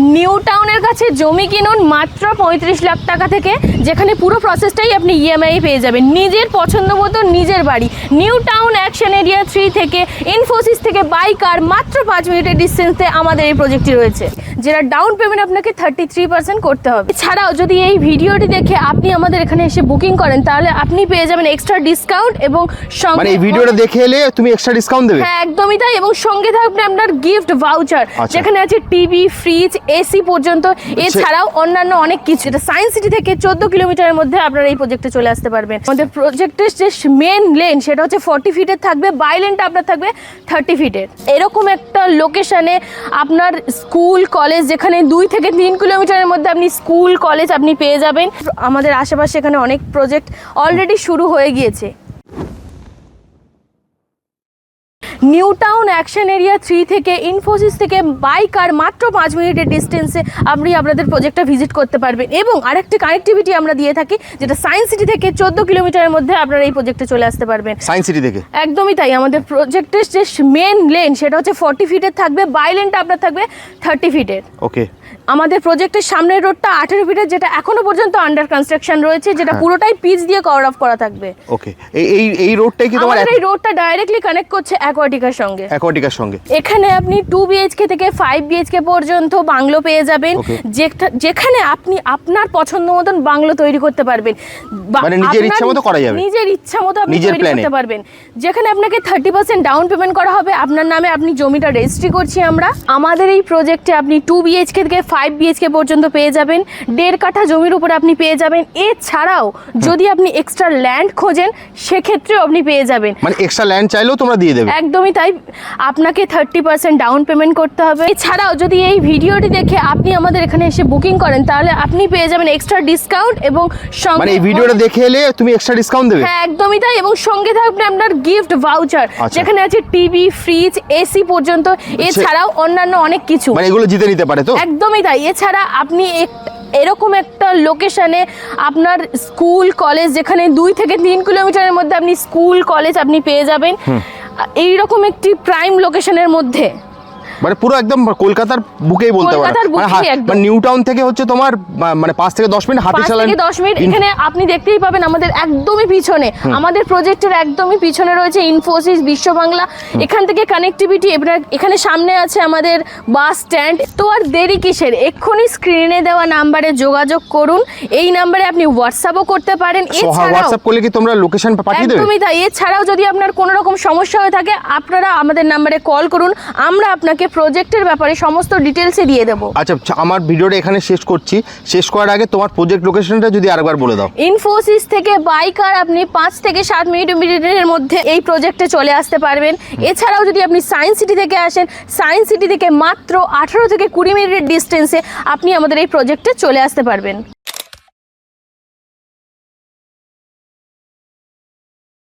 New টাউনের কাছে জমি কিনুন মাত্র পঁয়ত্রিশ লাখ টাকা থেকে, যেখানে পুরো প্রসেসটাই আপনি ইএমআই পেয়ে যাবেন। নিজের পছন্দ মতো নিজের বাড়ি। New town action area three থেকে ইনফোসিস থেকে বাইকার মাত্র পাঁচ মিনিটের ডিস্টেন্সে আমাদের এই প্রজেক্টটি রয়েছে। যেটা ডাউন পেমেন্ট আপনাকে থার্টি থ্রি পার্সেন্ট করতে হবে। এছাড়াও যদি এই ভিডিওটি দেখে আপনি আমাদের এখানে এসে বুকিং করেন তাহলে আপনি পেয়ে যাবেন এক্সট্রা ডিসকাউন্ট এবং সঙ্গে মানে এই ভিডিওটা দেখে এলে তুমি এক্সট্রা ডিসকাউন্ট দেবে? হ্যাঁ একদমই তাই এবং সঙ্গে থাকবে আপনার গিফট ভাউচার আচ্ছা। যেখানে আছে টিভি ফ্রিজ এসি পর্যন্ত। এছাড়াও অন্যান্য অনেক কিছু এটা সায়েন্স সিটি থেকে চোদ্দ কিলোমিটারের মধ্যে আপনারা এই প্রজেক্টে চলে আসতে পারবেন। আমাদের প্রজেক্টের যে মেন লেন সেটা হচ্ছে ফর্টি ফিটের থাকবে বাই লেনটা আপনার থাকবে থার্টি ফিটের এরকম একটা লোকেশানে আপনার স্কুল কলেজ যেখানে দুই থেকে তিন কিলোমিটারের মধ্যে আপনি স্কুল কলেজ আপনি পেয়ে যাবেন। আমাদের আশেপাশে এখানে অনেক প্রজেক্ট অলরেডি শুরু হয়ে গিয়েছে। New town action area three থেকে ইনফোসিস থেকে বাইক আর মাত্র পাঁচ মিনিটের ডিস্টেন্সে আপনি আপনাদের প্রজেক্টটা ভিজিট করতে পারবেন। এবং আরেকটি কানেক্টিভিটি আমরা দিয়ে থাকি যেটা সায়েন্স সিটি থেকে চোদ্দ কিলোমিটারের মধ্যে আপনারা এই প্রজেক্টে চলে আসতে পারবেন। সায়েন্স সিটি থেকে? একদমই তাই আমাদের প্রজেক্টের যে মেন লেন সেটা হচ্ছে ফর্টি ফিটের থাকবে বাই লেনটা আপনার থাকবে থার্টি ফিটের ওকে আমাদের প্রজেক্টের সামনের রোডটা আঠেরো ফিটের যেটা এখনও পর্যন্ত আন্ডার কনস্ট্রাকশন রয়েছে যেটা হ্যাঁ। পুরোটাই পিচ দিয়ে কভার অফ করা থাকবে। ওকে এই এই রোডটাই কি তোমার আমাদের এই রোডটা ডাইরেক্টলি কানেক্ট করছে অ্যাকোয়াটিকার সঙ্গে। অ্যাকোয়াটিকার সঙ্গে। এখানে আপনি টু বিএইচকে থেকে ফাইভ বিএইচকে পর্যন্ত বাংলো পেয়ে যাবেন. যেখানে আপনি আপনার পছন্দ মতন বাংলো তৈরি করতে পারবেন। মানে নিজের ইচ্ছা মতো করা যাবে। নিজের ইচ্ছা মতো আপনি তৈরি করতে পারবেন। যেখানে আপনাকে থার্টি পার্সেন্ট ডাউন পেমেন্ট করা হবে। আপনার নামে আপনি জমিটা রেজিস্ট্রি করছি আমরা। আমাদের এই প্রজেক্টে আপনি টু বিএইচকে থেকে ফাইভ বিএইচকে পর্যন্ত পেয়ে যাবেন। দেড় কাঠা জমির উপরে আপনি পেয়ে যাবেন। এছাড়াও যদি আপনি এক্সট্রা ল্যান্ড খোঁজেন সেক্ষেত্রেও আপনি পেয়ে যাবেন। মানে এক্সট্রা ল্যান্ড চাইলেও তোমরা দিয়ে দেবে। একদমই তাই। আপনাকে থার্টি পার্সেন্ট ডাউন পেমেন্ট করতে হবে। এছাড়াও যদি এই ভিডিওটি দেখে আপনি আমাদের এখানে এসে বুকিং করেন তাহলে আপনি পেয়ে যাবেন এক্সট্রা ডিসকাউন্ট এবং মানে এই ভিডিওটা দেখে এলে তুমি এক্সট্রা ডিসকাউন্ট দেবে। হ্যাঁ একদমই তাই। এবং সঙ্গে থাকবে আপনার গিফট ভাউচার আচ্ছা। যেখানে আছে টিভি ফ্রিজ এসি পর্যন্ত। এছাড়াও অন্যান্য অনেক কিছু। মানে এগুলো জিতে নিতে পারে তো? একদমই তাই এছাড়া আপনি এক- এরকম একটা লোকেশানে আপনার স্কুল কলেজ যেখানে দুই থেকে তিন কিলোমিটারের মধ্যে আপনি স্কুল কলেজ আপনি পেয়ে যাবেন। এইরকম একটি প্রাইম লোকেশনের মধ্যে। মানে পুরো একদম কলকাতার বুকেই বলতে পারো। মানে একদম। মানে নিউ টাউন থেকে হচ্ছে তোমার মানে পাঁচ থেকে দশ মিনিট হাতি চালান দশ মিনিট এখানে আপনি দেখতেই পাবেন আমাদের একদমই পিছনে। আমাদের প্রজেক্টের একদমই পিছনে রয়েছে ইনফোসিস বিশ্ব বাংলা। এখান থেকে কানেক্টিভিটি এখানে সামনে আছে আমাদের বাস স্ট্যান্ড তো আর দেরি কিসের? এক্ষুনি স্ক্রিনে দেওয়া নাম্বারে যোগাযোগ করুন। এই নাম্বারে আপনি হোয়াটসঅ্যাপও করতে পারেন। হোয়াটসঅ্যাপ করলে কি তোমরা লোকেশন পাঠিয়ে দেবে? একদমই তাই। এছাড়াও যদি আপনার কোনো রকম সমস্যা হয়ে থাকে আপনারা আমাদের নাম্বারে কল করুন। আমরা আপনাকে প্রজেক্টের ব্যাপারে সমস্ত ডিটেলসে দিয়ে দেবো। আচ্ছা আমার ভিডিওটা এখানে শেষ করছি। শেষ করার আগে তোমার প্রজেক্ট লোকেশনটা যদি আরেকবার বলে দাও। ইনফোসিস থেকে বাইকার আপনি পাঁচ থেকে সাত মিনিট মিনিটের মধ্যে এই প্রজেক্টে চলে আসতে পারবেন। এছাড়াও যদি আপনি সায়েন্স সিটি থেকে আসেন সায়েন্স সিটি থেকে মাত্র আঠারো থেকে কুড়ি মিনিটের ডিস্টেন্সে আপনি আমাদের এই প্রজেক্টে চলে আসতে পারবেন।